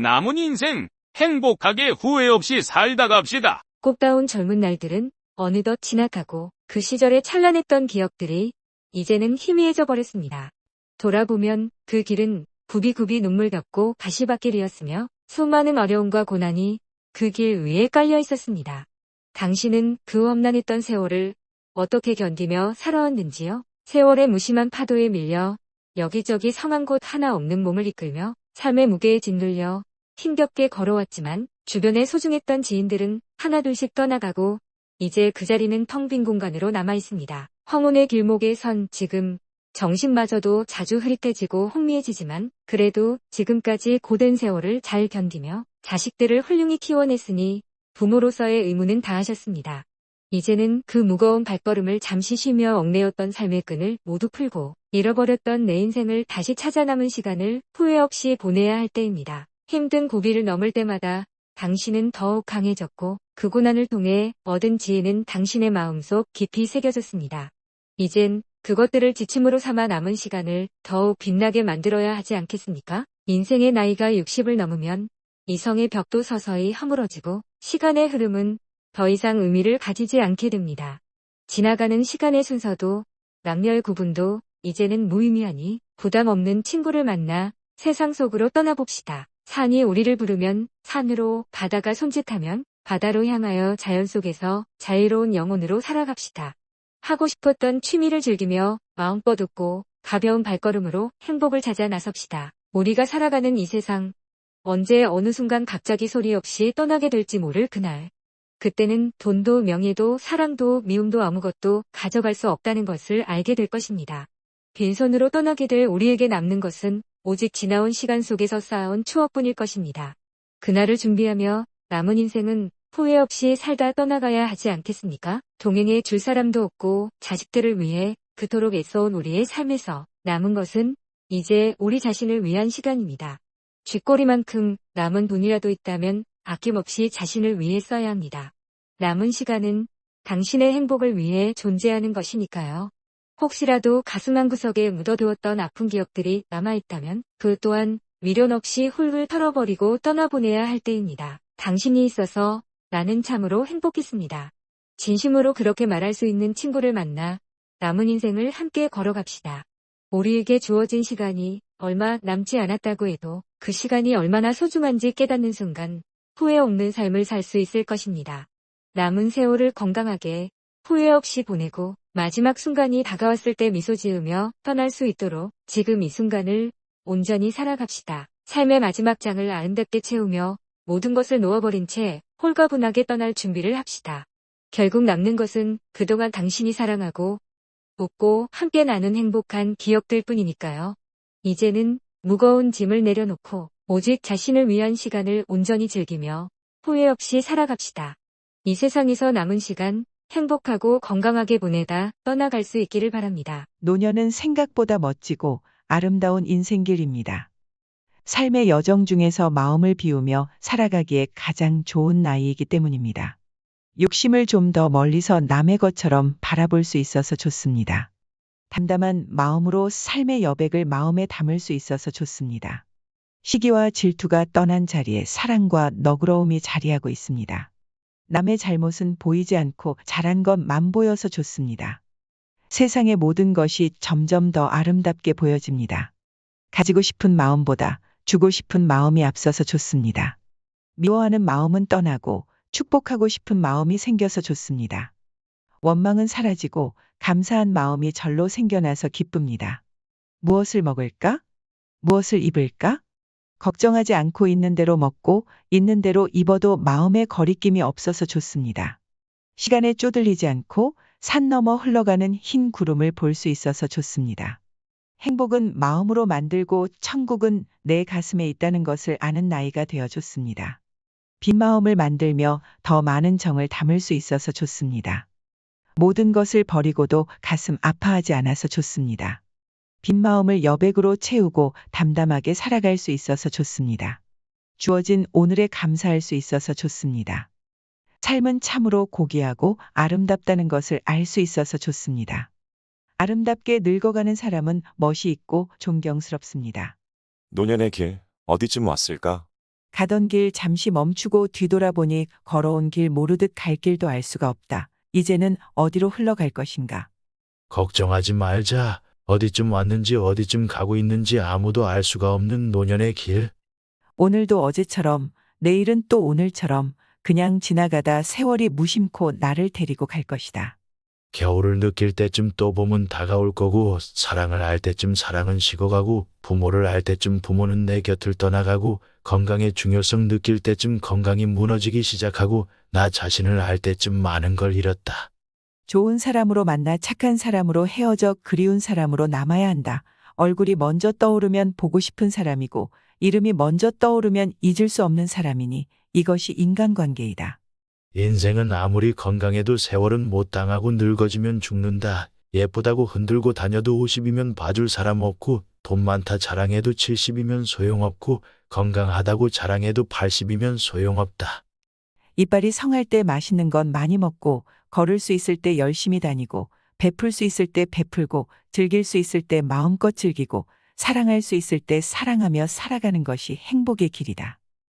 남은 인생 행복하게 후회 없이 살다 갑시다. 꽃다운 젊은 날들은 어느덧 지나가고 그 시절에 찬란했던 기억들이 이제는 희미해져 버렸습니다. 돌아보면 그 길은 굽이굽이 눈물 겹고 가시밭길이었으며 수많은 어려움과 고난이 그 길 위에 깔려 있었습니다. 당신은 그 험난했던 세월을 어떻게 견디며 살아왔는지요? 세월의 무심한 파도에 밀려 여기저기 성한 곳 하나 없는 몸을 이끌며 삶의 무게에 짓눌려 힘겹게 걸어왔지만 주변에 소중했던 지인들은 하나둘씩 떠나가고 이제 그 자리는 텅 빈 공간으로 남아 있습니다. 황혼의 길목에 선 지금 정신마저도 자주 흐릿해지고 혼미해지지만 그래도 지금까지 고된 세월을 잘 견디며 자식들을 훌륭히 키워냈으니 부모로서의 의무는 다하셨습니다. 이제는 그 무거운 발걸음을 잠시 쉬며 얽매였던 삶의 끈을 모두 풀고 잃어버렸던 내 인생을 다시 찾아 남은 시간을 후회 없이 보내야 할 때입니다. 힘든 고비를 넘을 때마다 당신은 더욱 강해졌고 그 고난을 통해 얻은 지혜는 당신의 마음속 깊이 새겨졌습니다. 이젠 그것들을 지침으로 삼아 남은 시간을 더욱 빛나게 만들어야 하지 않겠습니까? 인생의 나이가 60을 넘으면 이성의 벽도 서서히 허물어지고 시간의 흐름은 더 이상 의미를 가지지 않게 됩니다. 지나가는 시간의 순서도 남녀의 구분도 이제는 무의미하니 부담 없는 친구를 만나 세상 속으로 떠나봅시다. 산이 우리를 부르면 산으로 바다가 손짓하면 바다로 향하여 자연 속에서 자유로운 영혼으로 살아갑시다. 하고 싶었던 취미를 즐기며 마음껏 웃고 가벼운 발걸음으로 행복을 찾아 나섭시다. 우리가 살아가는 이 세상 언제 어느 순간 갑자기 소리 없이 떠나게 될지 모를 그날. 그때는 돈도 명예도 사랑도 미움도 아무것도 가져갈 수 없다는 것을 알게 될 것입니다. 빈손으로 떠나게 될 우리에게 남는 것은 오직 지나온 시간 속에서 쌓아온 추억뿐일 것입니다. 그날을 준비하며 남은 인생은 후회 없이 살다 떠나가야 하지 않겠습니까? 동행에 줄 사람도 없고 자식들을 위해 그토록 애써온 우리의 삶에서 남은 것은 이제 우리 자신을 위한 시간입니다. 쥐꼬리만큼 남은 돈이라도 있다면 아낌없이 자신을 위해 써야 합니다. 남은 시간은 당신의 행복을 위해 존재하는 것이니까요. 혹시라도 가슴 한구석에 묻어두었던 아픈 기억들이 남아있다면 그 또한 미련 없이 훌훌 털어버리고 떠나보내야 할 때입니다. 당신이 있어서 나는 참으로 행복했습니다. 진심으로 그렇게 말할 수 있는 친구를 만나 남은 인생을 함께 걸어갑시다. 우리에게 주어진 시간이 얼마 남지 않았다고 해도 그 시간이 얼마나 소중한지 깨닫는 순간 후회 없는 삶을 살 수 있을 것입니다. 남은 세월을 건강하게 후회 없이 보내고 마지막 순간이 다가왔을 때 미소 지으며 떠날 수 있도록 지금 이 순간을 온전히 살아갑시다. 삶의 마지막 장을 아름답게 채우며 모든 것을 놓아버린 채 홀가분하게 떠날 준비를 합시다. 결국 남는 것은 그동안 당신이 사랑하고 웃고 함께 나눈 행복한 기억들 뿐이니까요. 이제는 무거운 짐을 내려놓고 오직 자신을 위한 시간을 온전히 즐기며 후회 없이 살아갑시다. 이 세상에서 남은 시간 행복하고 건강하게 보내다 떠나갈 수 있기를 바랍니다. 노년은 생각보다 멋지고 아름다운 인생길입니다. 삶의 여정 중에서 마음을 비우며 살아가기에 가장 좋은 나이이기 때문입니다. 욕심을 좀 더 멀리서 남의 것처럼 바라볼 수 있어서 좋습니다. 담담한 마음으로 삶의 여백을 마음에 담을 수 있어서 좋습니다. 시기와 질투가 떠난 자리에 사랑과 너그러움이 자리하고 있습니다. 남의 잘못은 보이지 않고 잘한 것만 보여서 좋습니다. 세상의 모든 것이 점점 더 아름답게 보여집니다. 가지고 싶은 마음보다 주고 싶은 마음이 앞서서 좋습니다. 미워하는 마음은 떠나고 축복하고 싶은 마음이 생겨서 좋습니다. 원망은 사라지고 감사한 마음이 절로 생겨나서 기쁩니다. 무엇을 먹을까? 무엇을 입을까? 걱정하지 않고 있는 대로 먹고 있는 대로 입어도 마음에 거리낌이 없어서 좋습니다. 시간에 쪼들리지 않고 산 넘어 흘러가는 흰 구름을 볼 수 있어서 좋습니다. 행복은 마음으로 만들고 천국은 내 가슴에 있다는 것을 아는 나이가 되어 좋습니다. 빈 마음을 만들며 더 많은 정을 담을 수 있어서 좋습니다. 모든 것을 버리고도 가슴 아파하지 않아서 좋습니다. 빈 마음을 여백으로 채우고 담담하게 살아갈 수 있어서 좋습니다. 주어진 오늘에 감사할 수 있어서 좋습니다. 삶은 참으로 고귀하고 아름답다는 것을 알 수 있어서 좋습니다. 아름답게 늙어가는 사람은 멋이 있고 존경스럽습니다. 노년의 길, 어디쯤 왔을까? 가던 길 잠시 멈추고 뒤돌아보니 걸어온 길 모르듯 갈 길도 알 수가 없다. 이제는 어디로 흘러갈 것인가. 걱정하지 말자. 어디쯤 왔는지 어디쯤 가고 있는지 아무도 알 수가 없는 노년의 길. 오늘도 어제처럼 내일은 또 오늘처럼 그냥 지나가다 세월이 무심코 나를 데리고 갈 것이다. 겨울을 느낄 때쯤 또 봄은 다가올 거고, 사랑을 알 때쯤 사랑은 식어가고, 부모를 알 때쯤 부모는 내 곁을 떠나가고, 건강의 중요성 느낄 때쯤 건강이 무너지기 시작하고, 나 자신을 알 때쯤 많은 걸 잃었다. 좋은 사람으로 만나 착한 사람으로 헤어져 그리운 사람으로 남아야 한다. 얼굴이 먼저 떠오르면 보고 싶은 사람이고, 이름이 먼저 떠오르면 잊을 수 없는 사람이니 이것이 인간관계이다. 인생은 아무리 건강해도 세월은 못 당하고 늙어지면 죽는다. 예쁘다고 흔들고 다녀도 50이면 봐줄 사람 없고, 돈 많다 자랑해도 70이면 소용없고, 건강하다고 자랑해도 80이면 소용없다. 이빨이 성할 때 맛있는 건 많이 먹고, 걸을 수 있을 때 열심히 다니고, 베풀 수 있을 때 베풀고, 즐길 수 있을 때 마음껏 즐기고, 사랑할 수 있을 때 사랑하며 살아가는 것이 행복의 길이다.